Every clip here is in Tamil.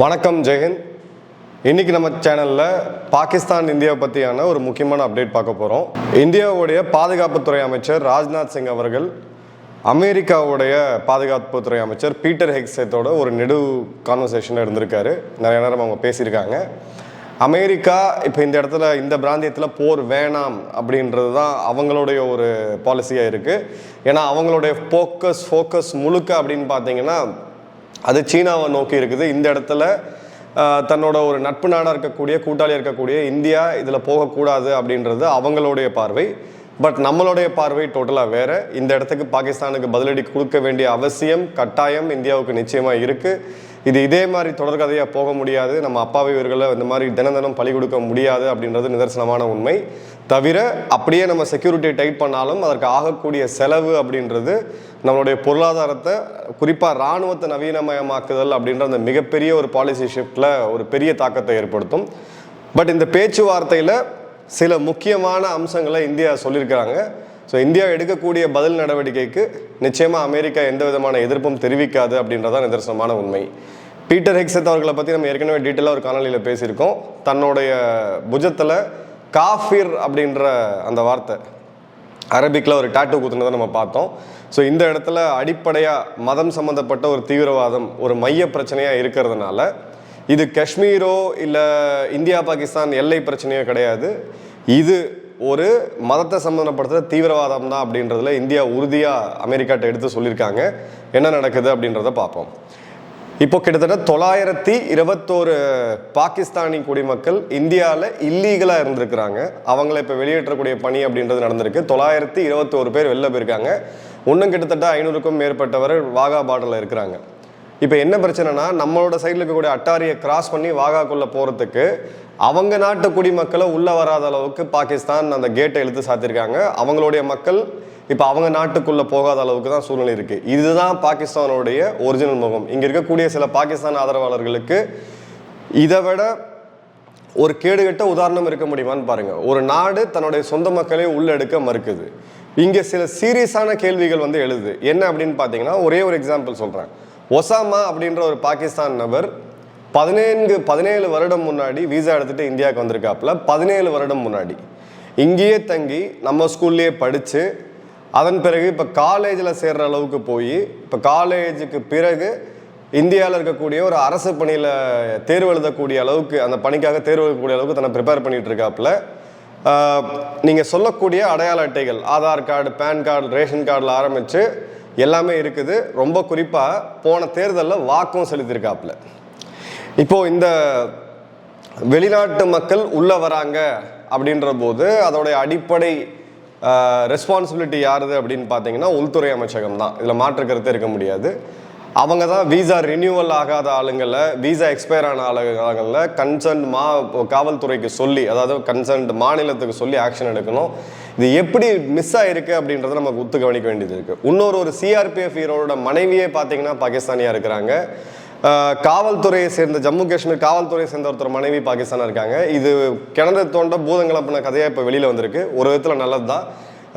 வணக்கம் ஜெயஹிந்த் இன்றைக்கி நம்ம சேனலில் பாகிஸ்தான் இந்தியாவை பற்றியான ஒரு முக்கியமான அப்டேட் பார்க்க போகிறோம் இந்தியாவுடைய பாதுகாப்புத்துறை அமைச்சர் ராஜ்நாத் சிங் அவர்கள் அமெரிக்காவுடைய பாதுகாப்புத்துறை அமைச்சர் பீட்டர் ஹெக்ஸேத்தோட ஒரு நெடு கான்வர்சேஷனில் இருந்திருக்காரு. நிறைய நேரம் அவங்க பேசியிருக்காங்க. அமெரிக்கா இப்போ இந்த இடத்துல இந்த பிராந்தியத்தில் போர் வேணாம் அப்படின்றது தான் அவங்களுடைய ஒரு பாலிசியாக இருக்குது ஏன்னா அவங்களுடைய ஃபோக்கஸ் ஃபோக்கஸ் முழுக்க அப்படின்னு பார்த்தீங்கன்னா அது சீனாவை நோக்கி இருக்குது. இந்த இடத்துல தன்னோட ஒரு நட்பு நாடாக இருக்கக்கூடிய கூட்டாளியாக இருக்கக்கூடிய இந்தியா இதில் போகக்கூடாது அப்படின்றது அவங்களுடைய பார்வை. பட் நம்மளுடைய பார்வை டோட்டலாக வேறு. இந்த இடத்துக்கு பாகிஸ்தானுக்கு பதிலடி கொடுக்க வேண்டிய அவசியம் கட்டாயம் இந்தியாவுக்கு நிச்சயமாக இருக்குது இது இதே மாதிரி தொடர்கதையாக போக முடியாது. நம்ம அப்பாவை இவர்களை இந்த மாதிரி தினம் தினம் பழி கொடுக்க முடியாது அப்படின்றது நிதர்சனமான உண்மை. தவிர அப்படியே நம்ம செக்யூரிட்டியை டைட் பண்ணாலும் அதற்கு ஆகக்கூடிய செலவு அப்படின்றது நம்மளுடைய பொருளாதாரத்தை குறிப்பாக இராணுவத்தை நவீனமயமாக்குதல் அப்படின்ற அந்த மிகப்பெரிய ஒரு பாலிசி ஷிஃப்டில் ஒரு பெரிய தாக்கத்தை ஏற்படுத்தும். பட் இந்த பேச்சுவார்த்தையில் சில முக்கியமான அம்சங்களை இந்தியா சொல்லியிருக்கிறாங்க. ஸோ இந்தியா எடுக்கக்கூடிய பதில் நடவடிக்கைக்கு நிச்சயமாக அமெரிக்கா எந்த விதமான எதிர்ப்பும் தெரிவிக்காது அப்படின்றதான் நிதர்சனமான உண்மை. பீட்டர் ஹெக்ஸத் அவர்களை பற்றி நம்ம ஏற்கனவே டீட்டெயிலாக ஒரு காணொலியில் பேசியிருக்கோம். தன்னுடைய புஜத்தில் காஃபிர் அப்படின்ற அந்த வார்த்தை அரபிக்கில் ஒரு டாட்டூ குத்துனதை நம்ம பார்த்தோம். ஸோ இந்த இடத்துல அடிப்படையாக மதம் சம்மந்தப்பட்ட ஒரு தீவிரவாதம் ஒரு மைய பிரச்சனையாக இருக்கிறதுனால இது காஷ்மீரோ இல்லை இந்தியா பாகிஸ்தான் எல்லை பிரச்சனையோ கிடையாது. இது ஒரு மதத்தை சம்மந்தப்படுத்துகிற தீவிரவாதம் தான் அப்படின்றதுல இந்தியா உறுதியாக அமெரிக்காட்ட எடுத்து சொல்லியிருக்காங்க என்ன நடக்குது அப்படின்றத பார்ப்போம். இப்போ கிட்டத்தட்ட தொள்ளாயிரத்தி இருபத்தோரு பாகிஸ்தானி குடிமக்கள் இந்தியாவில் இல்லீகலாக இருந்திருக்கிறாங்க. அவங்கள இப்போ வெளியேற்றக்கூடிய பணி அப்படின்றது நடந்திருக்கு. தொள்ளாயிரத்தி இருபத்தோரு பேர் வெளில போயிருக்காங்க. இன்னும் கிட்டத்தட்ட ஐநூறுக்கும் மேற்பட்டவர் வாகா பார்டரில் இருக்கிறாங்க. இப்போ என்ன பிரச்சனைனா நம்மளோட சைடில் இருக்கக்கூடிய அட்டாரியை கிராஸ் பண்ணி வாகாக்குள்ளே போகிறதுக்கு அவங்க நாட்டு குடிமக்களை உள்ளே வராத அளவுக்கு பாகிஸ்தான் அந்த கேட்டை இழுத்து சாத்திருக்காங்க. அவங்களுடைய மக்கள் இப்போ அவங்க நாட்டுக்குள்ளே போகாத அளவுக்கு தான் சூழ்நிலை இருக்குது இதுதான் பாகிஸ்தானுடைய ஒரிஜினல் முகம். இங்கே இருக்கக்கூடிய சில பாகிஸ்தான் ஆதரவாளர்களுக்கு இதை விட ஒரு கேடுகட்ட உதாரணம் இருக்க முடியுமான்னு பாருங்கள் ஒரு நாடு தன்னுடைய சொந்த மக்களை உள்ளெடுக்க மறுக்குது. இங்கே சில சீரியஸான கேள்விகள் வந்து எழுது. என்ன அப்படின்னு பார்த்தீங்கன்னா ஒரே ஒரு எக்ஸாம்பிள் சொல்கிறேன் ஒசாமா அப்படின்ற ஒரு பாகிஸ்தான் நபர் பதினேழு பதினேழு வருடம் முன்னாடி விசா எடுத்துகிட்டு இந்தியாவுக்கு வந்திருக்காப்புல. பதினேழு வருடம் முன்னாடி. இங்கேயே தங்கி நம்ம ஸ்கூல்லேயே படித்து அதன் பிறகு இப்போ காலேஜில் சேர்கிற அளவுக்கு போய் இப்போ காலேஜுக்கு பிறகு இந்தியாவில் இருக்கக்கூடிய ஒரு அரசு பணியில் தேர்வு எழுதக்கூடிய அளவுக்கு அந்த பணிக்காக தேர்வு எழுதக்கூடிய அளவுக்கு தன்னை ப்ரிப்பேர் பண்ணிகிட்டு இருக்காப்புல. நீங்கள் சொல்லக்கூடிய அடையாள அட்டைகள் Aadhaar card PAN card ration கார்டில் ஆரம்பித்து எல்லாமே இருக்குது. ரொம்ப குறிப்பாக போன தேர்தலில் வாக்கும் செலுத்தியிருக்காப்புல இப்போ இந்த வெளிநாட்டு மக்கள் உள்ளே வராங்க அப்படின்ற போது அதோடைய அடிப்படை ரெஸ்பான்சிபிலிட்டி யாருது அப்படின்னு பார்த்தீங்கன்னா உள்துறை அமைச்சகம் தான். இதில் மாற்று கருத்து இருக்க முடியாது. அவங்க தான் விசா ரினியூவல் ஆகாத ஆளுங்களை விசா எக்ஸ்பயர் ஆன ஆளுங்களில் கன்சர்ன் மா காவல்துறைக்கு சொல்லி அதாவது கன்சர்ன்ட் மாநிலத்துக்கு சொல்லி ஆக்ஷன் எடுக்கணும். இது எப்படி மிஸ் ஆகிருக்கு அப்படின்றத நமக்கு ஒத்து கவனிக்க வேண்டியது இருக்குது இன்னொரு ஒரு சிஆர்பிஎஃப் ஹீரோட மனைவியே பார்த்தீங்கன்னா பாகிஸ்தானியாக இருக்கிறாங்க. காவல்துறையை சேர்ந்த ஜம்மு காஷ்மீர் காவல்துறையை சேர்ந்த ஒருத்தர் மனைவி பாகிஸ்தானாக இருக்காங்க. இது கிணறு தோண்ட பூதங்களப்பின கதையாக இப்போ வெளியில் வந்திருக்கு. ஒரு விதத்தில் நல்லது தான்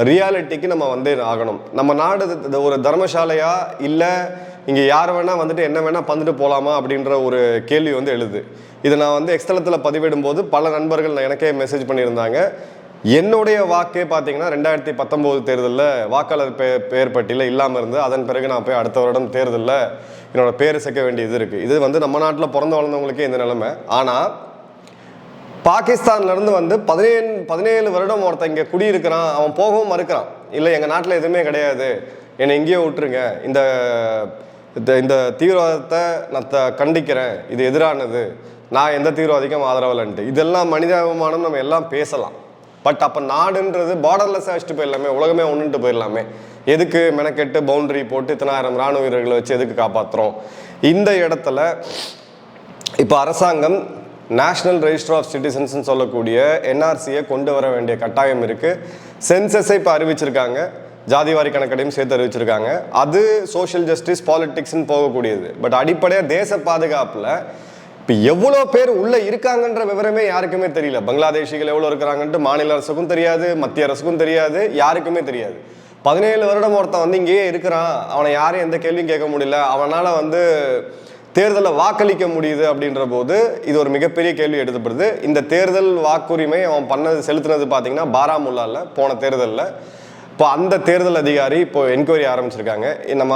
ரியாலிட்டிக்கு நம்ம வந்தே ஆகணும். நம்ம நாடு ஒரு தர்மசாலையா இல்லை இங்கே யார் வேணால் வந்துட்டு என்ன வேணால் பந்துட்டு போகலாமா அப்படின்ற ஒரு கேள்வி வந்து எழுது. இதை நான் வந்து எக்ஸ்தலத்தில் பதிவிடும்போது பல நண்பர்கள் எனக்கே மெசேஜ் பண்ணியிருந்தாங்க. என்னுடைய வாக்கே பார்த்தீங்கன்னா ரெண்டாயிரத்தி பத்தொம்போது தேர்தலில் வாக்காளர் பே பேர் பட்டியலில் இல்லாமல் இருந்து அதன் பிறகு நான் போய் அடுத்த வருடம் தேர்தலில் என்னோட பேர் சேர்க்க வேண்டியது இருக்குது இது வந்து நம்ம நாட்டில் பிறந்து வளர்ந்தவங்களுக்கே இந்த நிலைமை. ஆனால் பாகிஸ்தான்லேருந்து வந்து பதினேழு பதினேழு வருடம் ஒருத்தன் இங்கே குடியிருக்கிறான் அவன் போகவும் மறுக்கிறான். இல்லை எங்கள் நாட்டில் எதுவுமே கிடையாது. என்னை இங்கேயே விட்டுருங்க. இந்த இந்த- இந்த தீவிரவாதத்தை நான் த- கண்டிக்கிறேன். இது எதிரானது. நான் எந்த தீவிரவாதிக்கும் ஆதரவில்லைன்ட்டு இதெல்லாம் மனிதாபிமானம் நம்ம எல்லாம் பேசலாம். பட் அப்போ நாடுன்றது பார்டர்லெஸ் வச்சுட்டு போயிடலாமே. உலகமே ஒன்றுட்டு போயிடலாமே. எதுக்கு மெனக்கெட்டு பவுண்டரி போட்டு இத்தனாயிரம் ராணுவ வீரர்களை வச்சு எதுக்கு காப்பாற்றுறோம் இந்த இடத்துல இப்போ அரசாங்கம் நேஷ்னல் ரெஜிஸ்டர் ஆஃப் சிட்டிசன்ஸ்னு சொல்லக்கூடிய என்ஆர்சியை கொண்டு வர வேண்டிய கட்டாயம் இருக்குது சென்சஸை இப்போ அறிவிச்சிருக்காங்க. ஜாதிவாரி கணக்கடையும் சேர்த்து அறிவிச்சிருக்காங்க. அது சோஷியல் ஜஸ்டிஸ் பாலிட்டிக்ஸ்னு போகக்கூடியது. பட் அடிப்படையாக தேச பாதுகாப்பில் இப்போ எவ்வளோ பேர் உள்ளே இருக்காங்கன்ற விவரமே யாருக்குமே தெரியல. பங்களாதேஷிகள் எவ்வளோ இருக்கிறாங்கன்ட்டு மாநில அரசுக்கும் தெரியாது மத்திய அரசுக்கும் தெரியாது யாருக்குமே தெரியாது. பதினேழு வருடம் ஒருத்தன் வந்து இங்கேயே இருக்கிறான். அவனை யாரும் எந்த கேள்வியும் கேட்க முடியல. அவனால் வந்து தேர்தலில் வாக்களிக்க முடியுது அப்படின்ற போது இது ஒரு மிகப்பெரிய கேள்வி எடுக்கப்படுது. இந்த தேர்தல் வாக்குரிமை அவன் பண்ணது செலுத்தினது பார்த்தீங்கன்னா பாராமுல்லாவில் போன தேர்தலில். இப்போ அந்த தேர்தல் அதிகாரி இப்போ என்கொயரி ஆரம்பிச்சிருக்காங்க. நம்ம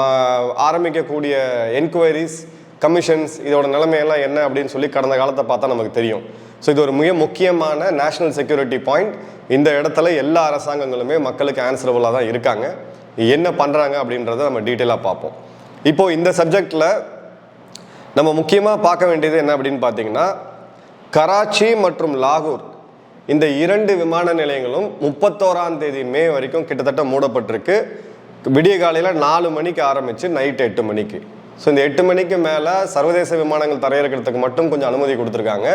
ஆரம்பிக்கக்கூடிய என்கொயரிஸ் கமிஷன்ஸ் இதோட நிலைமையெல்லாம் என்ன அப்படின்னு சொல்லி கடந்த காலத்தை பார்த்தா நமக்கு தெரியும். ஸோ இது ஒரு மிக முக்கியமான நேஷனல் செக்யூரிட்டி பாயிண்ட் இந்த இடத்துல எல்லா அரசாங்கங்களுமே மக்களுக்கு ஆன்சரபுளாக தான் இருக்காங்க. என்ன பண்ணுறாங்க அப்படின்றத நம்ம டீட்டெயிலாக பார்ப்போம். இப்போது இந்த சப்ஜெக்டில் நம்ம முக்கியமாக பார்க்க வேண்டியது என்ன அப்படின்னு பார்த்தீங்கன்னா கராச்சி மற்றும் லாகூர் இந்த இரண்டு விமான நிலையங்களும் முப்பத்தோராம் தேதி மே வரைக்கும் கிட்டத்தட்ட மூடப்பட்டிருக்கு. விடிய காலையில் நாலு மணிக்கு ஆரம்பித்து நைட் எட்டு மணிக்கு. ஸோ இந்த எட்டு மணிக்கு மேலே சர்வதேச விமானங்கள் தரையிறக்கிறதுக்கு மட்டும் கொஞ்சம் அனுமதி கொடுத்துருக்காங்க.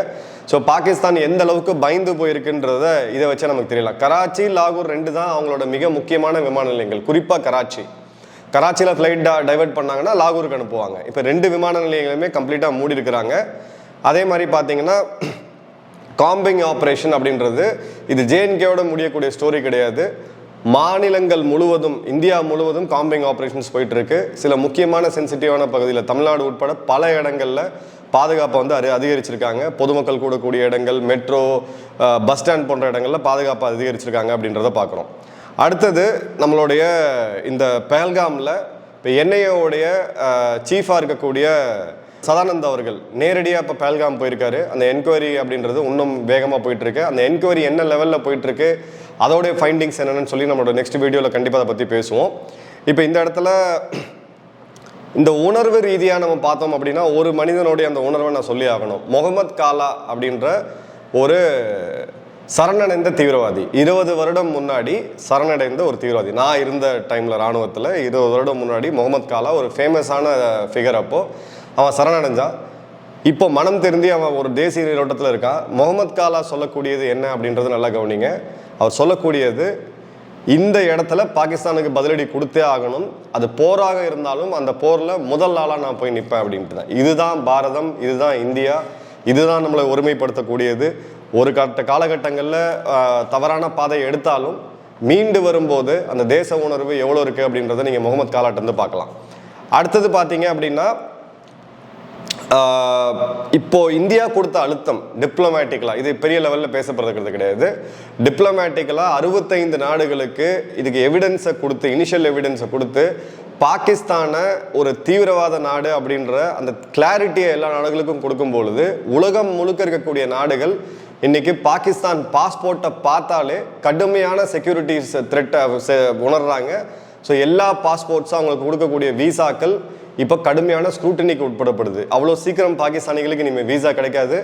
ஸோ பாகிஸ்தான் எந்த அளவுக்கு பயந்து போயிருக்குன்றத இதை வச்சு நமக்கு தெரியல. கராச்சி லாகூர் ரெண்டு தான் அவங்களோட மிக முக்கியமான விமான நிலையங்கள். குறிப்பாக கராச்சி. கராச்சியில் ஃப்ளைட் டைவர்ட் பண்ணாங்கன்னா லாகூருக்கு அனுப்புவாங்க. இப்போ ரெண்டு விமான நிலையங்களுமே கம்ப்ளீட்டாக மூடி இருக்கிறாங்க அதே மாதிரி பார்த்தீங்கன்னா காம்பிங் ஆப்ரேஷன் அப்படின்றது இது ஜேஎன்கேவோட முடியக்கூடிய ஸ்டோரி கிடையாது. மாநிலங்கள் முழுவதும் இந்தியா முழுவதும் காம்பிங் ஆப்ரேஷன்ஸ் போயிட்டுருக்கு. சில முக்கியமான சென்சிட்டிவான பகுதியில் தமிழ்நாடு உட்பட பல இடங்களில் பாதுகாப்பை வந்து அதி அதிகரிச்சிருக்காங்க. பொதுமக்கள் கூடக்கூடிய இடங்கள் மெட்ரோ பஸ் ஸ்டாண்ட் போன்ற இடங்களில் பாதுகாப்பை அதிகரிச்சிருக்காங்க அப்படின்றத பார்க்குறோம். அடுத்தது நம்மளுடைய இந்த பெஹல்காமில் இப்போ என்ஐஏவுடைய சீஃபாக இருக்கக்கூடிய சதானந்த் அவர்கள் நேரடியாக இப்போ பேல்காம் போயிருக்காரு. அந்த என்கொயரி அப்படின்றது இன்னும் வேகமாக போயிட்டுருக்கு. அந்த என்கொயரி என்ன லெவலில் போயிட்டுருக்கு அதோடைய ஃபைண்டிங்ஸ் என்னென்னு சொல்லி நம்மளோட நெக்ஸ்ட் வீடியோவில் கண்டிப்பாக அதை பற்றி பேசுவோம். இப்போ இந்த இடத்துல இந்த உணர்வு ரீதியாக நம்ம பார்த்தோம் அப்படின்னா ஒரு மனிதனுடைய அந்த உணர்வை நான் சொல்லி ஆகணும். முகமது காலா அப்படின்ற ஒரு சரணடைந்த தீவிரவாதி. இருபது வருடம் முன்னாடி சரணடைந்த ஒரு தீவிரவாதி. நான் இருந்த டைமில் ராணுவத்தில் இருபது வருடம் முன்னாடி முகமது காலா ஒரு ஃபேமஸான ஃபிகர் அப்போது அவன் சரணடைஞ்சான். இப்போ மனம் தெரிந்து அவன் ஒரு தேசிய நீரோட்டத்தில் இருக்கான். முகமது காலா சொல்லக்கூடியது என்ன அப்படின்றது நல்லா கவனிங்க. அவர் சொல்லக்கூடியது இந்த இடத்துல பாகிஸ்தானுக்கு பதிலடி கொடுத்தே ஆகணும். அது போராக இருந்தாலும் அந்த போரில் முதல் ஆளாக நான் போய் நிற்பேன் அப்படின்ட்டு தான். இதுதான் பாரதம் இதுதான் இந்தியா இதுதான் நம்மளை ஒருமைப்படுத்தக்கூடியது. ஒரு கட்ட காலகட்டங்களில் தவறான பாதையை எடுத்தாலும் மீண்டு வரும்போது அந்த தேச உணர்வு எவ்வளோ இருக்குது அப்படின்றத நீங்கள் முகமது காலாட்டிருந்து பார்க்கலாம். அடுத்தது பார்த்தீங்க அப்படின்னா இப்போ இந்தியா கொடுத்த அழுத்தம் டிப்ளமேட்டிக்கலா இது பெரிய லெவலில் பேசப்படுறது கிடையாது. டிப்ளமேட்டிக்கலா அறுபத்தைந்து நாடுகளுக்கு இதுக்கு எவிடன்ஸை கொடுத்து இனிஷியல் எவிடன்ஸை கொடுத்து பாகிஸ்தானை ஒரு தீவிரவாத நாடு அப்படின்ற அந்த கிளாரிட்டியை எல்லா நாடுகளுக்கும் கொடுக்கும் பொழுது உலகம் முழுக்க இருக்கக்கூடிய நாடுகள் இன்னைக்கு பாகிஸ்தான் பாஸ்போர்ட்டை பார்த்தாலே கடுமையான செக்யூரிட்டி த்ரெட்டை உணர்றாங்க. ஸோ எல்லா பாஸ்போர்ட்ஸும் அவங்களுக்கு கொடுக்கக்கூடிய விசாக்கள் இப்போ கடுமையான ஸ்க்ரூட்டனிக்கு உட்படப்படுது. அவ்வளோ சீக்கிரம் பாகிஸ்தானிகளுக்கு இனிமேல் வீசா கிடைக்காது.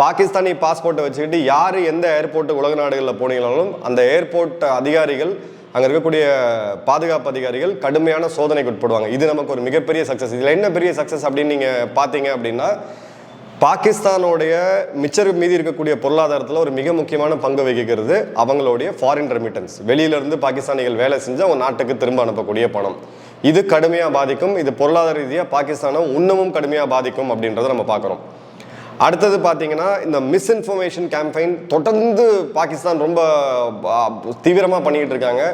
பாகிஸ்தானி பாஸ்போர்ட்டை வச்சுக்கிட்டு யார் எந்த ஏர்போர்ட்டு உலக நாடுகளில் போனீங்களாலும் அந்த ஏர்போர்ட் அதிகாரிகள் அங்கே இருக்கக்கூடிய பாதுகாப்பு அதிகாரிகள் கடுமையான சோதனைக்கு உட்படுவாங்க. இது நமக்கு ஒரு மிகப்பெரிய சக்ஸஸ் இதில் என்ன பெரிய சக்ஸஸ் அப்படின்னு நீங்கள் பார்த்தீங்க அப்படின்னா பாகிஸ்தானோடைய மிச்சர் மீதி இருக்கக்கூடிய பொருளாதாரத்தில் ஒரு மிக முக்கியமான பங்கு வகிக்கிறது அவங்களுடைய ஃபாரின் ரெமிட்டன்ஸ் வெளியிலேருந்து பாகிஸ்தானிகள் வேலை செஞ்சு அவங்க நாட்டுக்கு திரும்ப அனுப்பக்கூடிய பணம். இது கடுமையாக பாதிக்கும். இது பொருளாதார ரீதியாக பாகிஸ்தானை இன்னமும் கடுமையாக பாதிக்கும் அப்படின்றத நம்ம பார்க்குறோம். அடுத்தது பார்த்தீங்கன்னா இந்த மிஸ்இன்ஃபர்மேஷன் கேம்பெயின் தொடர்ந்து பாகிஸ்தான் ரொம்ப தீவிரமாக பண்ணிக்கிட்டு இருக்காங்க.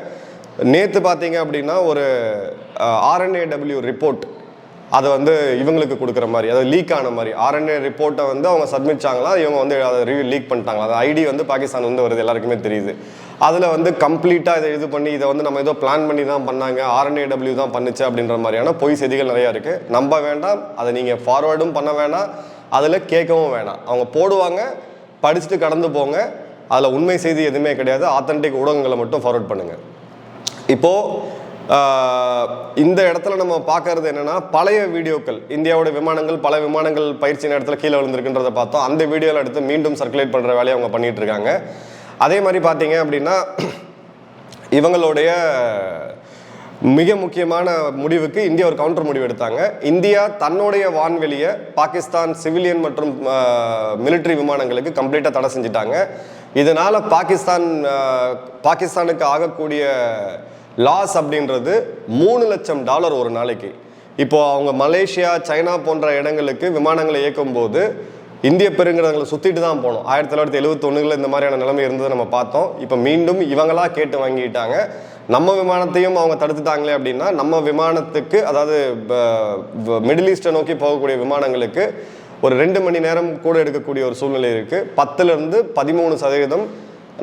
நேற்று பார்த்தீங்க அப்படின்னா ஒரு ஆர்என்ஏடபிள்யூ ரிப்போர்ட் அதை வந்து இவங்களுக்கு கொடுக்குற மாதிரி அதாவது லீக் ஆன மாதிரி ஆர்என்ஏ ரிப்போர்ட்டை வந்து அவங்க சப்மிச்சாங்களா இவங்க வந்து அதை ரிவ்யூ லீக் பண்ணிட்டாங்களா? அது ஐடி வந்து பாகிஸ்தான் வந்து வருது எல்லாருக்குமே தெரியுது. அதில் வந்து கம்ப்ளீட்டாக இதை இது பண்ணி இதை வந்து நம்ம ஏதோ பிளான் பண்ணி தான் பண்ணாங்க. ஆர்என்ஏடபிள்யூ தான் பண்ணுச்சு அப்படின்ற மாதிரியான பொய் செய்திகள் நிறையா இருக்குது நம்ப வேண்டாம். அதை நீங்கள் ஃபார்வேர்டும் பண்ண வேணாம். அதில் கேட்கவும் வேணாம். அவங்க போடுவாங்க படிச்சுட்டு கடந்து போங்க. அதில் உண்மை செய்தி எதுவுமே கிடையாது. ஆத்தன்டிக் ஊடகங்களை மட்டும் ஃபார்வர்ட் பண்ணுங்கள் இப்போது இந்த இடத்துல நம்ம பார்க்கறது என்னென்னா பழைய வீடியோக்கள் இந்தியாவோட விமானங்கள் பல விமானங்கள் பயிற்சி நேரத்தில் கீழே விழுந்திருக்குன்றதை பார்த்தோம். அந்த வீடியோவில் எடுத்து மீண்டும் சர்க்குலேட் பண்ணுற வேலையை அவங்க பண்ணிகிட்டு இருக்காங்க. அதே மாதிரி பார்த்தீங்க அப்படின்னா இவங்களுடைய மிக முக்கியமான முடிவுக்கு இந்தியா ஒரு கவுண்டர் முடிவு எடுத்தாங்க. இந்தியா தன்னுடைய வான்வெளியை பாகிஸ்தான் சிவிலியன் மற்றும் மிலிட்ரி விமானங்களுக்கு கம்ப்ளீட்டாக தடை செஞ்சுட்டாங்க. இதனால் பாகிஸ்தான் பாகிஸ்தானுக்கு ஆகக்கூடிய லாஸ் அப்படின்றது மூணு லட்சம் டாலர் ஒரு நாளைக்கு. இப்போது அவங்க மலேசியா சைனா போன்ற இடங்களுக்கு விமானங்களை இயக்கும் போது இந்திய பெருங்கடங்களை சுற்றிட்டு தான் போனோம். ஆயிரத்தி தொள்ளாயிரத்தி எழுபத்தொன்னுல இந்த மாதிரியான நிலைமை இருந்ததை நம்ம பார்த்தோம். இப்போ மீண்டும் இவங்களா கேட்டு வாங்கிட்டாங்க. நம்ம விமானத்தையும் அவங்க தடுத்துட்டாங்களே அப்படின்னா நம்ம விமானத்துக்கு அதாவது மிடில் ஈஸ்டை நோக்கி போகக்கூடிய விமானங்களுக்கு ஒரு ரெண்டு மணி நேரம் கூட எடுக்கக்கூடிய ஒரு சூழ்நிலை இருக்குது பத்துலேருந்து பதிமூணு சதவீதம்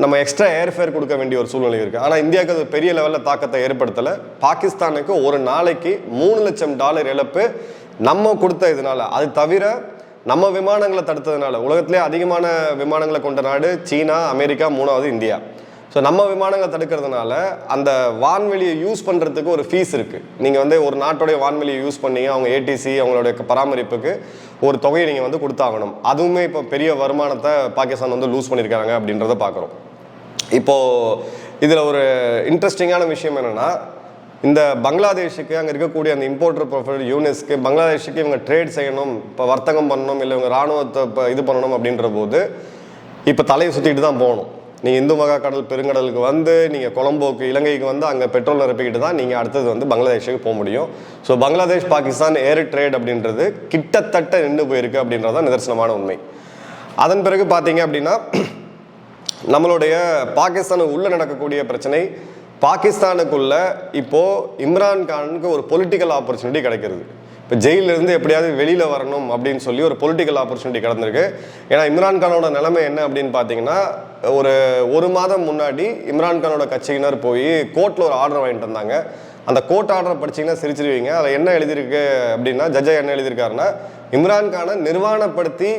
நம்ம எக்ஸ்ட்ரா ஏர்ஃபேர் கொடுக்க வேண்டிய ஒரு சூழ்நிலை இருக்குது ஆனால் இந்தியாவுக்கு அது பெரிய லெவலில் தாக்கத்தை ஏற்படுத்தலை. பாகிஸ்தானுக்கு ஒரு நாளைக்கு மூணு லட்சம் டாலர் இழப்பு நம்ம கொடுத்த இதனால. அது தவிர நம்ம விமானங்களை தடுத்ததுனால உலகத்திலே அதிகமான விமானங்களை கொண்ட நாடு சீனா அமெரிக்கா மூணாவது இந்தியா. ஸோ நம்ம விமானங்களை தடுக்கிறதுனால அந்த வான்வெளியை யூஸ் பண்ணுறதுக்கு ஒரு ஃபீஸ் இருக்குது நீங்கள் வந்து ஒரு நாட்டுடைய வான்வெளியை யூஸ் பண்ணீங்க அவங்க ஏடிசி அவங்களுடைய பராமரிப்புக்கு ஒரு தொகையை நீங்கள் வந்து கொடுத்தாகணும். அதுவுமே இப்போ பெரிய வருமானத்தை பாகிஸ்தான் வந்து லூஸ் பண்ணியிருக்காங்க அப்படின்றத பார்க்குறோம் இப்போது இதில் ஒரு இன்ட்ரெஸ்டிங்கான விஷயம் என்னென்னா இந்த பங்களாதேஷுக்கு அங்கே இருக்கக்கூடிய அந்த இம்போர்ட்டர் ப்ரொஃபைல் யூனிஸ்க்கு பங்களாதேஷுக்கு இவங்க ட்ரேட் செய்யணும் இப்போ வர்த்தகம் பண்ணணும் இல்லை இவங்க ராணுவத்தை இப்போ இது பண்ணணும் அப்படின்ற போது இப்போ தலையை சுற்றிட்டு தான் போகணும். நீங்கள் இந்து மகா கடல் பெருங்கடலுக்கு வந்து நீங்கள் கொலம்போக்கு இலங்கைக்கு வந்து அங்கே பெட்ரோல் நிரப்பிக்கிட்டு தான் நீங்கள் அடுத்தது வந்து பங்களாதேஷுக்கு போக முடியும். So Bangladesh Pakistan air trade அப்படின்றது கிட்டத்தட்ட நின்று போயிருக்கு அப்படின்றது தான் நிதர்சனமான உண்மை. அதன் பிறகு பார்த்தீங்க அப்படின்னா நம்மளுடைய பாகிஸ்தானுக்கு உள்ளே நடக்கக்கூடிய பிரச்சனை பாகிஸ்தானுக்குள்ள இப்போது இம்ரான் கானுக்கு ஒரு பொலிட்டிக்கல் ஆப்பர்ச்சுனிட்டி கிடைக்கிறது. இப்போ ஜெயிலிருந்து எப்படியாவது வெளியில் வரணும் அப்படின்னு சொல்லி ஒரு பொலிட்டிக்கல் ஆப்பர்ச்சுனிட்டி கிடந்திருக்கு. ஏன்னா இம்ரான்கானோட நிலைமை என்ன அப்படின்னு பார்த்தீங்கன்னா ஒரு ஒரு மாதம் முன்னாடி இம்ரான் கானோட கட்சியினர் போய் கோர்ட்டில் ஒரு ஆர்டர் வாங்கிட்டு வந்தாங்க. அந்த கோர்ட் ஆர்டரை படிச்சீங்கன்னா சிரிச்சிருவீங்க. அதில் என்ன எழுதியிருக்கு அப்படின்னா ஜட்ஜா என்ன எழுதியிருக்காருன்னா இம்ரான் கானை நிர்வாணப்படுத்தி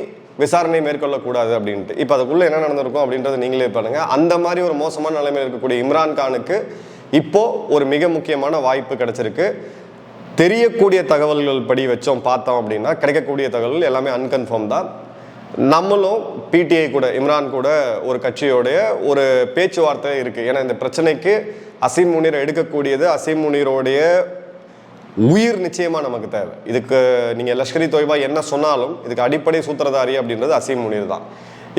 விசாரணை மேற்கொள்ளக்கூடாது அப்படின்ட்டு. இப்போ அதுக்குள்ளே என்ன நடந்திருக்கும் அப்படின்றத நீங்களே பாருங்கள் அந்த மாதிரி ஒரு மோசமான நிலைமையில் இருக்கக்கூடிய இம்ரான் கானுக்கு இப்போ ஒரு மிக முக்கியமான வாய்ப்பு கிடைச்சிருக்கு. தெரியக்கூடிய தகவல்கள் படி வச்சோம் பார்த்தோம் அப்படின்னா கிடைக்கக்கூடிய தகவல்கள் எல்லாமே அன்கன்ஃபார்ம் தான். நம்மளும் பிடிஐ கூட இம்ரான் கூட ஒரு கட்சியோடைய ஒரு பேச்சுவார்த்தை இருக்குது ஏன்னா இந்த பிரச்சனைக்கு அசீம் முனீரை எடுக்கக்கூடியது அசீம் முனீரோடைய உயிர் நிச்சயமா நமக்கு தேவை. இதுக்கு நீங்க லஷ்கரி தொய்பா என்ன சொன்னாலும் இதுக்கு அடிப்படை சூத்திரதாரி அப்படின்றது அசீம் முனீர் தான்.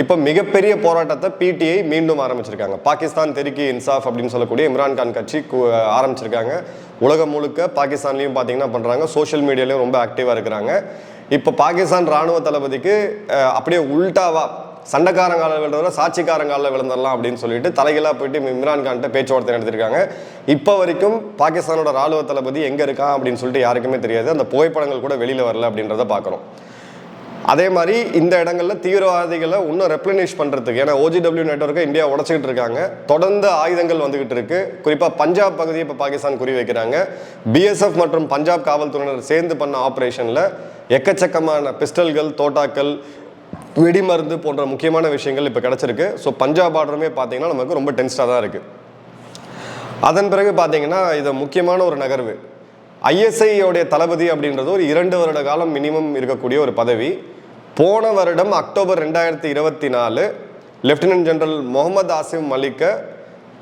இப்போ மிகப்பெரிய போராட்டத்தை பிடிஐ மீண்டும் ஆரம்பிச்சிருக்காங்க. பாகிஸ்தான் தெருக்கி இன்சாஃப் அப்படின்னு சொல்லக்கூடிய இம்ரான் கான் கட்சி ஆரம்பிச்சிருக்காங்க. உலகம் முழுக்க பாகிஸ்தான்லையும் பார்த்தீங்கன்னா பண்ணுறாங்க சோஷியல் மீடியாலையும் ரொம்ப ஆக்டிவாக இருக்கிறாங்க. இப்போ பாகிஸ்தான் ராணுவ தளபதிக்கு அப்படியே உல்டாவா சண்டைக்காரங்கால விழுந்ததில் சாட்சிக்காரங்கால விழுந்துடலாம் அப்படின்னு சொல்லிட்டு தலைகளாக போயிட்டு இம்ரான்கான்ட்ட பேச்சுவார்த்தை நடத்திருக்காங்க இப்போ வரைக்கும் பாகிஸ்தானோட ராணுவ தளபதி எங்கே இருக்கான் அப்படின்னு சொல்லிட்டு யாருக்குமே தெரியாது. அந்த புகைப்படங்கள் கூட வெளியில் வரல அப்படின்றத பார்க்குறோம். அதே மாதிரி இந்த இடங்களில் தீவிரவாதிகளை இன்னும் ரெப்ளனிஷ் பண்ணுறதுக்கு ஏன்னா ஓஜிடபிள்யூ நெட்ஒர்க்கை இந்தியா உடச்சிக்கிட்டு இருக்காங்க. தொடர்ந்து ஆயுதங்கள் வந்துகிட்டு இருக்கு. குறிப்பாக பஞ்சாப் பகுதியை இப்போ பாகிஸ்தான் குறி வைக்கிறாங்க. பிஎஸ்எஃப் மற்றும் பஞ்சாப் காவல்துறையினர் சேர்ந்து பண்ண ஆப்ரேஷனில் எக்கச்சக்கமான பிஸ்டல்கள் தோட்டாக்கள் வெடிமருந்து போன்ற முக்கியமான விஷயங்கள் இப்போ கிடச்சிருக்கு. ஸோ பஞ்சாப் பார்டருமே பார்த்தீங்கன்னா நமக்கு ரொம்ப டென்ஸ்டாக தான் இருக்குது அதன் பிறகு பார்த்தீங்கன்னா இது முக்கியமான ஒரு நகர்வு. ஐஎஸ்ஐயோடைய தளபதி அப்படின்றது ஒரு இரண்டு வருட காலம் மினிமம் இருக்கக்கூடிய ஒரு பதவி. போன வருடம் அக்டோபர் ரெண்டாயிரத்தி இருபத்தி நாலு லெப்டினன்ட் ஜெனரல் முகமது ஆசிம் மலிக்கை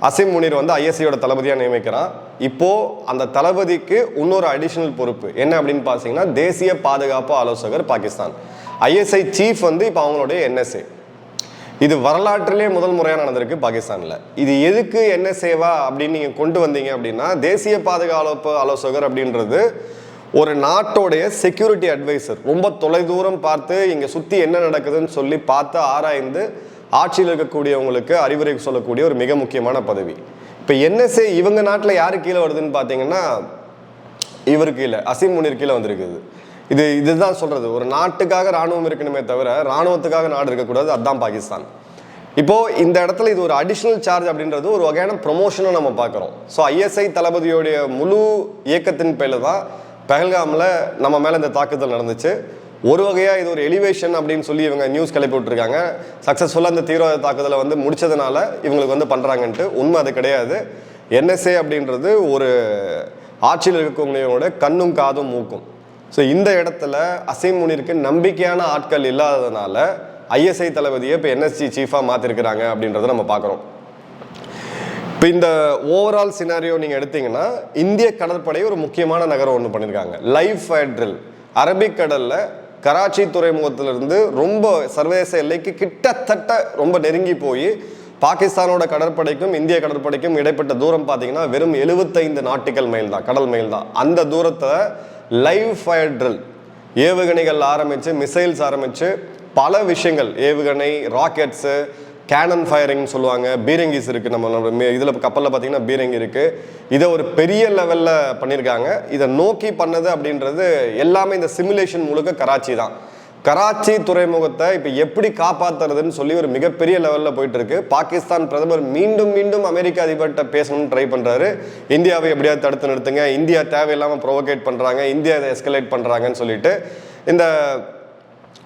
அசிம் முனீர் வந்து ஐஎஸ்சியோட தளபதியாக நியமிக்கிறான். இப்போது அந்த தளபதிக்கு இன்னொரு அடிஷனல் பொறுப்பு. என்ன அப்படின்னு பார்த்தீங்கன்னா தேசிய பாதுகாப்பு ஆலோசகர் பாகிஸ்தான். ஐஎஸ்ஐ சீஃப் வந்து இப்போ அவங்களுடைய என்எஸ்ஏ இது வரலாற்றிலே முதல் முறையாக நடந்திருக்கு பாகிஸ்தானில். இது எதுக்கு என்ன சேவா அப்படின்னு நீங்கள் கொண்டு வந்தீங்க அப்படின்னா தேசிய பாதுகாப்பு ஆலோசகர் அப்படின்றது ஒரு நாட்டோடைய செக்யூரிட்டி அட்வைசர் ரொம்ப தொலைதூரம் பார்த்து இங்கே சுற்றி என்ன நடக்குதுன்னு சொல்லி பார்த்து ஆராய்ந்து ஆட்சியில் இருக்கக்கூடியவங்களுக்கு அறிவுரை சொல்லக்கூடிய ஒரு மிக முக்கியமான பதவி. இப்போ என்எஸ்ஏ இவங்க நாட்டில் யார் கீழே வருதுன்னு பார்த்தீங்கன்னா இவர் கீழே அசீம் முனிர் கீழே வந்திருக்குது. இது இதுதான் சொல்றது. ஒரு நாட்டுக்காக ராணுவம் இருக்கணுமே தவிர இராணுவத்துக்காக நாடு இருக்கக்கூடாது. அதுதான் பாகிஸ்தான். இப்போ இந்த இடத்துல இது ஒரு அடிஷ்னல் சார்ஜ் அப்படின்றது ஒரு வகையான ப்ரொமோஷனை நம்ம பார்க்குறோம். ஸோ ஐஎஸ்ஐ தளபதியோடைய முழு இயக்கத்தின் பேரில் தான் பெஹல்காமில் நம்ம மேலே இந்த தாக்குதல் நடந்துச்சு. ஒரு வகையாக இது ஒரு எலிவேஷன் அப்படின்னு சொல்லி இவங்க நியூஸ் கிளப்பி விட்டுருக்காங்க. சக்ஸஸ்ஃபுல்லாக அந்த தீவிரவாத தாக்குதலை வந்து முடிச்சதுனால இவங்களுக்கு வந்து பண்ணுறாங்கன்ட்டு உண்மை அது கிடையாது. என்எஸ்ஏ அப்படின்றது ஒரு ஆட்சியில் இருக்கக்கூடியவங்களோட கண்ணும் காதும் மூக்கும். ஸோ இந்த இடத்துல அசீம் முனிருக்கு நம்பிக்கையான ஆட்கள் இல்லாததுனால ஐஎஸ்ஐ தளபதியை இப்போ என்எஸ்சி சீஃபாக மாற்றிருக்கிறாங்க அப்படின்றத நம்ம பார்க்குறோம். இப்போ இந்த ஓவரால் சினாரியோ நீங்கள் எடுத்தீங்கன்னா இந்திய கடற்படை ஒரு முக்கியமான நகரம் ஒன்று பண்ணியிருக்காங்க லைஃப் ஃபயர் ட்ரில் அரபிக் கடலில் கராச்சி துறைமுகத்திலிருந்து ரொம்ப சர்வதேச எல்லைக்கு கிட்டத்தட்ட ரொம்ப நெருங்கி போய் பாகிஸ்தானோட கடற்படைக்கும் இந்திய கடற்படைக்கும் இடைப்பட்ட தூரம் பார்த்தீங்கன்னா வெறும் எழுபத்தைந்து நாட்டுகள் மைல் தான் கடல் மைல் தான் அந்த தூரத்தை லைவ் ஃபயர் ட்ரில் ஏவுகணைகள் ஆரம்பித்து மிசைல்ஸ் ஆரம்பித்து பல விஷயங்கள். ஏவுகணை ராக்கெட்ஸு கேனன் ஃபயரிங்னு சொல்லுவாங்க. பீரங்கிஸ் இருக்குது நம்ம இதில் கப்பலில் பார்த்தீங்கன்னா பீரங்கி இருக்குது இதை ஒரு பெரிய லெவலில் பண்ணியிருக்காங்க இதை நோக்கி பண்ணது அப்படின்றது எல்லாமே இந்த சிமுலேஷன் முழுக்க கராச்சி தான். கராச்சி துறைமுகத்தை இப்போ எப்படி காப்பாத்துறதுன்னு சொல்லி ஒரு மிகப்பெரிய லெவலில் போயிட்டு இருக்கு பாகிஸ்தான் பிரதமர் மீண்டும் மீண்டும் அமெரிக்க அதிபர்கிட்ட பேசணும்னு ட்ரை பண்ணுறாரு இந்தியாவை எப்படியாவது தடுத்து நிறுத்துங்க. இந்தியா தேவையில்லாமல் ப்ரொவோகேட் பண்ணுறாங்க இந்தியா இதை எஸ்கலேட் பண்ணுறாங்கன்னு சொல்லிட்டு இந்த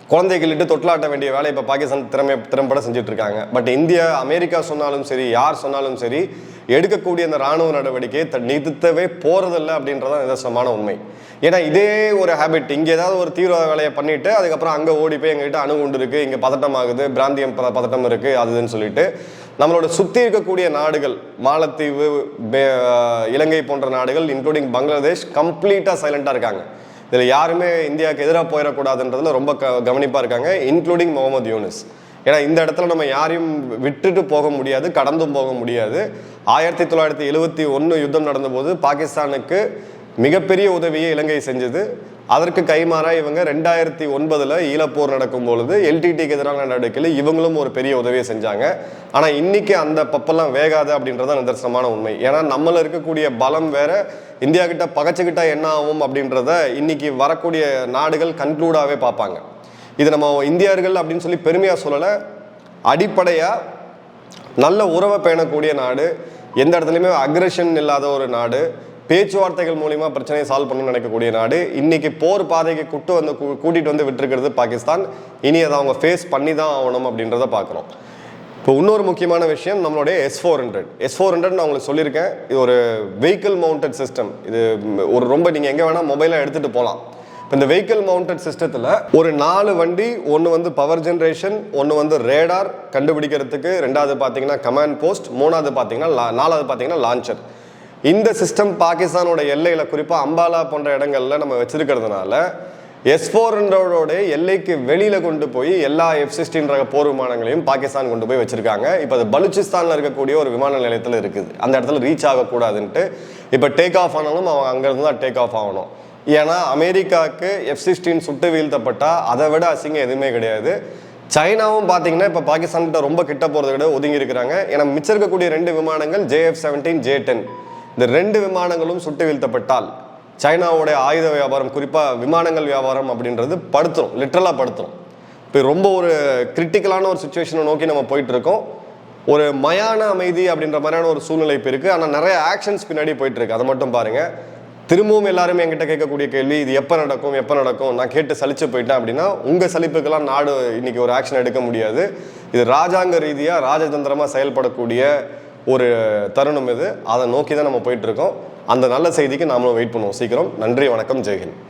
குழந்தைகளிட்டு தொட்டிலாட்ட வேண்டிய வேலையை இப்போ பாகிஸ்தான் திறமை திறம்பட செஞ்சுட்டு இருக்காங்க பட் இந்தியா அமெரிக்கா சொன்னாலும் சரி யார் சொன்னாலும் சரி எடுக்கக்கூடிய அந்த ராணுவ நடவடிக்கையை த- நிறுத்தவே போறதில்லை அப்படின்றதான் நிதர்சனமான உண்மை. ஏன்னா இதே ஒரு ஹேபிட் இங்கே ஏதாவது ஒரு தீவிரவாத வேலையை பண்ணிட்டு அதுக்கப்புறம் அங்கே ஓடி போய் எங்ககிட்ட அணுகுண்டு இருக்கு இங்கே பதட்டம் ஆகுது பிராந்தியம் பதட்டம் இருக்கு அதுன்னு சொல்லிட்டு நம்மளோட சுற்றி இருக்கக்கூடிய நாடுகள் மாலத்தீவு இலங்கை போன்ற நாடுகள் இன்க்ளூடிங் பங்களாதேஷ் கம்ப்ளீட்டாக சைலண்டாக இருக்காங்க. இதில் யாருமே இந்தியாவுக்கு எதிராக போயிடக்கூடாதுன்றதுல ரொம்ப க கவனிப்பாக இருக்காங்க இன்க்ளூடிங் முகமது யூனிஸ். ஏன்னா இந்த இடத்துல நம்ம யாரையும் விட்டுட்டு போக முடியாது கடந்தும் போக முடியாது. ஆயிரத்தி தொள்ளாயிரத்தி எழுவத்தி ஒன்று யுத்தம் நடந்தபோது பாகிஸ்தானுக்கு மிகப்பெரிய உதவியை இலங்கை செஞ்சது. அதற்கு கைமாறா இவங்க ரெண்டாயிரத்தி ஒன்பதில் ஈழப்போர் நடக்கும் பொழுது எல்டிடிக்கு எதிரான நடவடிக்கையில் இவங்களும் ஒரு பெரிய உதவியை செஞ்சாங்க. ஆனால் இன்னைக்கு அந்த பப்பெல்லாம் வேகாது அப்படின்றதான் நிதர்சனமான உண்மை. ஏன்னா நம்மள இருக்கக்கூடிய பலம் வேற இந்தியா கிட்ட பகச்சுக்கிட்டா என்ன ஆகும் அப்படின்றத இன்னைக்கு வரக்கூடிய நாடுகள் கன்க்ளூடாகவே பார்ப்பாங்க. இது நம்ம இந்தியர்கள் அப்படின்னு சொல்லி பெருமையாக சொல்லலை. அடிப்படையாக நல்ல உறவை பேணக்கூடிய நாடு எந்த இடத்துலையுமே அக்ரெஷன் இல்லாத ஒரு நாடு பேச்சுவார்த்தைகள் மூலிமா பிரச்சனையை சால்வ் பண்ணணும்னு நினைக்கக்கூடிய நாடு இன்னைக்கு போர் பாதைக்கு கூட்டு வந்து கூட்டிகிட்டு கூட்டிட்டு வந்து விட்டுருக்கிறது பாகிஸ்தான். இனி அதை அவங்க ஃபேஸ் பண்ணி தான் ஆகணும் அப்படின்றத பார்க்குறோம். இப்போ இன்னொரு முக்கியமான விஷயம் நம்மளுடைய S four hundred S four hundred நான் உங்களுக்கு சொல்லியிருக்கேன். இது ஒரு வெஹிக்கிள் மவுண்டட் சிஸ்டம் இது ஒரு ரொம்ப நீங்கள் எங்கே வேணால் மொபைலாக எடுத்துகிட்டு போகலாம் இப்போ இந்த வெஹிக்கிள் மவுண்டட் சிஸ்டத்தில் ஒரு நாலு வண்டி ஒன்று வந்து பவர் ஜென்ரேஷன் ஒன்று வந்து ரேடார் கண்டுபிடிக்கிறதுக்கு ரெண்டாவது பார்த்தீங்கன்னா கமாண்ட் போஸ்ட் மூணாவது பார்த்தீங்கன்னா நாலாவது பார்த்தீங்கன்னா லான்ச்சர் இந்த சிஸ்டம் பாகிஸ்தானோட எல்லையில் குறிப்பாக அம்பாலா போன்ற இடங்களில் நம்ம வச்சுருக்கிறதுனால எஸ் ஃபோர் ஹண்ட்ரடோட எல்லைக்கு வெளியில் கொண்டு போய் எல்லா எஃப் சிக்ஸ்டீன் ரக போர் விமானங்களையும் பாகிஸ்தான் கொண்டு போய் வச்சிருக்காங்க. இப்போ அது பலுச்சிஸ்தானில் இருக்கக்கூடிய ஒரு விமான நிலையத்தில் இருக்குது. அந்த இடத்துல ரீச் ஆகக்கூடாதுன்ட்டு இப்போ டேக் ஆஃப் ஆனாலும் அவங்க அங்கேருந்து தான் டேக் ஆஃப் ஆகணும். ஏன்னா அமெரிக்காவுக்கு எஃப் சிக்ஸ்டீன் சுட்டு வீழ்த்தப்பட்டா அதை விட அசிங்கம் எதுவுமே கிடையாது. சைனாவும் பார்த்தீங்கன்னா இப்போ பாகிஸ்தான் கிட்ட ரொம்ப கிட்ட போகிறத விட ஒதுங்கி இருக்கிறாங்க. ஏன்னா மிச்சம் இருக்கக்கூடிய ரெண்டு விமானங்கள் ஜேஎஃப் செவன்டீன் ஜே டென் இந்த ரெண்டு விமானங்களும் சுட்டு வீழ்த்தப்பட்டால் சைனாவுடைய ஆயுத வியாபாரம் குறிப்பாக விமானங்கள் வியாபாரம் அப்படின்றது படுத்துரும் லிட்ரலாக படுத்துரும். இப்போ ரொம்ப ஒரு கிரிட்டிக்கலான ஒரு சுச்சுவேஷனை நோக்கி நம்ம போயிட்டுருக்கோம். ஒரு மயான அமைதி அப்படின்ற மாதிரியான ஒரு சூழ்நிலை இப்போ இருக்குது ஆனால் நிறைய ஆக்ஷன்ஸ் பின்னாடி போயிட்டுருக்கு. அதை மட்டும் பாருங்கள் திரும்பவும் எல்லாருமே என்கிட்ட கேட்கக்கூடிய கேள்வி இது எப்போ நடக்கும் எப்போ நடக்கும்? நான் கேட்டு சலிச்சு போயிட்டேன் அப்படின்னா உங்கள் சலிப்புக்கெல்லாம் நாடு இன்றைக்கி ஒரு ஆக்ஷன் எடுக்க முடியாது. இது ராஜாங்க ரீதியாக ராஜதந்திரமாக செயல்படக்கூடிய ஒரு தருணம் இது. அதை நோக்கி தான் நம்ம போயிட்டுருக்கோம். அந்த நல்ல செய்திக்கு நாமளும் வெயிட் பண்ணுவோம். சீக்கிரம். நன்றி வணக்கம். ஜெய்ஹிந்த்.